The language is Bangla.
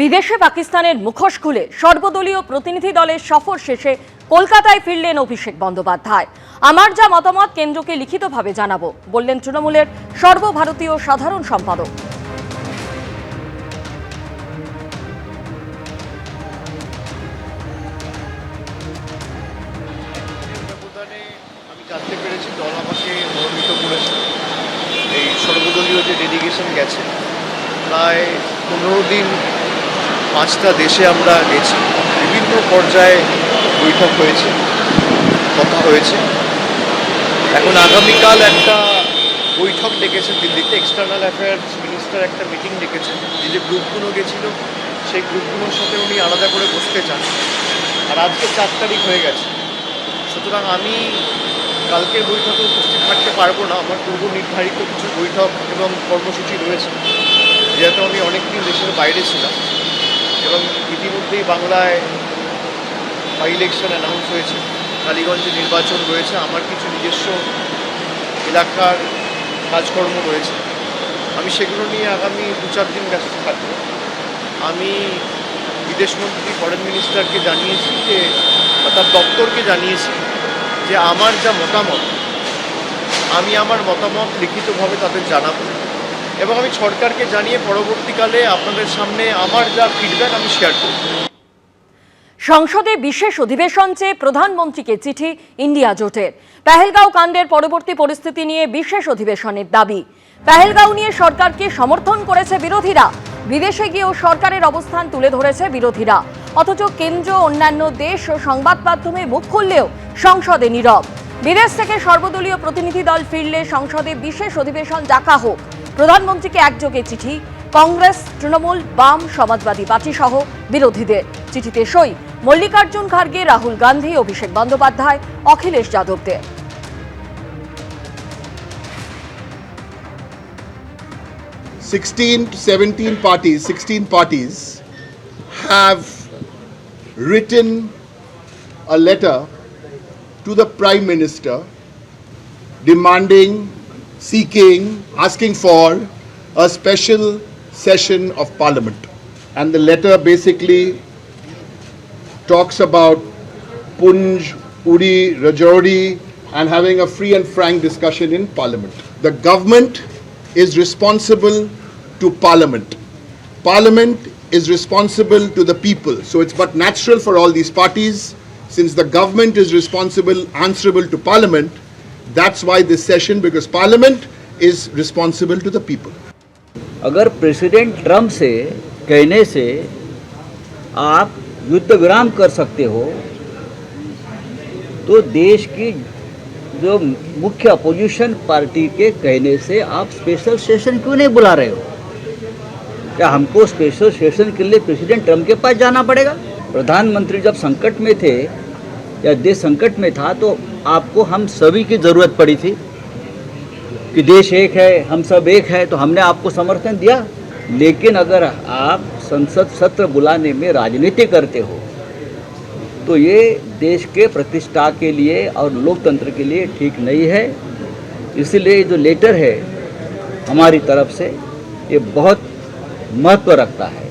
বিদেশে পাকিস্তানের মুখোশ খুলে সর্বদলীয় প্রতিনিধি দলের সফর শেষে কলকাতায় ফিরলেন অভিষেক বন্দ্যোপাধ্যায়। আমার যা মতামত কেন্দ্রকে লিখিতভাবে জানাব, বললেন তৃণমূলের সর্বভারতীয় সাধারণ সম্পাদক। প্রায় পনেরো দিন পাঁচটা দেশে আমরা গেছি। বিভিন্ন পর্যায়ে বৈঠক হয়েছে, কথা হয়েছে। এখন আগামীকাল একটা বৈঠক ডেকেছেন দিল্লিতে। এক্সটার্নাল অ্যাফেয়ার্স মিনিস্টার একটা মিটিং ডেকেছেন যে যে গ্রুপগুলো গেছিল, সেই গ্রুপগুলোর সাথে উনি আলাদা করে বসতে চান। আর আজকে চার তারিখ হয়ে গেছে। সুতরাং আমি কালকের বৈঠকে উপস্থিত থাকতে পারব না। আমার পূর্ব নির্ধারিত কিছু বৈঠক এবং কর্মসূচি রয়েছে। যেহেতু আমি অনেকদিন দেশের বাইরে ছিলাম। এবং ইতিমধ্যেই বাংলায় বাই ইলেকশন অ্যানাউন্স হয়েছে। কালীগঞ্জে নির্বাচন রয়েছে। আমার কিছু নিজস্ব এলাকার কাজকর্ম রয়েছে। আমি সেগুলো নিয়ে আগামী দু চার দিন ব্যস্ত থাকব। আমি বিদেশমন্ত্রী ফরেন মিনিস্টারকে জানিয়েছি যে তার দপ্তরকে জানিয়েছি যে, আমার যা মতামত, আমি আমার মতামত লিখিতভাবে তাদের জানাব। এবং আমি সরকারকে জানিয়ে পরবর্তীকালে আপনাদের সামনে আমার যা ফিডব্যাক আমি শেয়ার করব। সংসদে বিশেষ অধিবেশন চেয়ে প্রধানমন্ত্রীকে চিঠি ইন্ডিয়া জোটের। পেহেলগাঁও কাণ্ডের পরবর্তী পরিস্থিতি নিয়ে বিশেষ অধিবেশনের দাবি। পেহেলগাঁও নিয়ে সরকারকে সমর্থন করেছে বিরোধীরা। বিদেশে গিয়েও সরকারের অবস্থান তুলে ধরেছে বিরোধীরা। অথচ কেন্দ্র অন্যান্য দেশ ও সংবাদ মাধ্যমে মুখ খুললেও সংসদে নীরব। বিদেশ থেকে সর্বদলীয় প্রতিনিধি দল ফিরলে সংসদে বিশেষ অধিবেশন ডাকা হোক। প্রধানমন্ত্রীকে একযোগে চিঠি কংগ্রেস তৃণমূল বাম সমাজবাদী পার্টি সহ বিরোধীদের। চিঠিতে সই মল্লিকার্জুন খার্গে রাহুল গান্ধী অভিষেক বন্দ্যোপাধ্যায় অখিলেশ যাদবদের। 16 to 17 parties, 16 parties have written a letter to the Prime Minister demanding, seeking, asking for a special session of Parliament. And the letter basically talks about Punj, Uri, Rajouri, and having a free and frank discussion in Parliament. The government is responsible to Parliament. Parliament is responsible to the people. So it's but natural for all these parties, since the government is responsible, answerable to Parliament, that's why this session, because Parliament is responsible to the people. अगर प्रेसिडेंट ट्रंप से कहने से आप युद्ध विराम कर सकते हो तो देश की जो मुख्य अपोजिशन पार्टी के कहने से आप स्पेशल सेशन क्यों नहीं बुला रहे हो क्या हमको स्पेशल सेशन के लिए प्रेसिडेंट ट्रंप के पास जाना पड़ेगा प्रधानमंत्री जब संकट में थे या देश संकट में था तो आपको हम सभी की ज़रूरत पड़ी थी कि देश एक है, हम सब एक है तो हमने आपको समर्थन दिया। लेकिन अगर आप संसद सत्र बुलाने में राजनीति करते हो तो ये देश के प्रतिष्ठा के लिए और लोकतंत्र के लिए ठीक नहीं है। इसलिए जो लेटर है हमारी तरफ़ से, ये बहुत महत्व रखता है।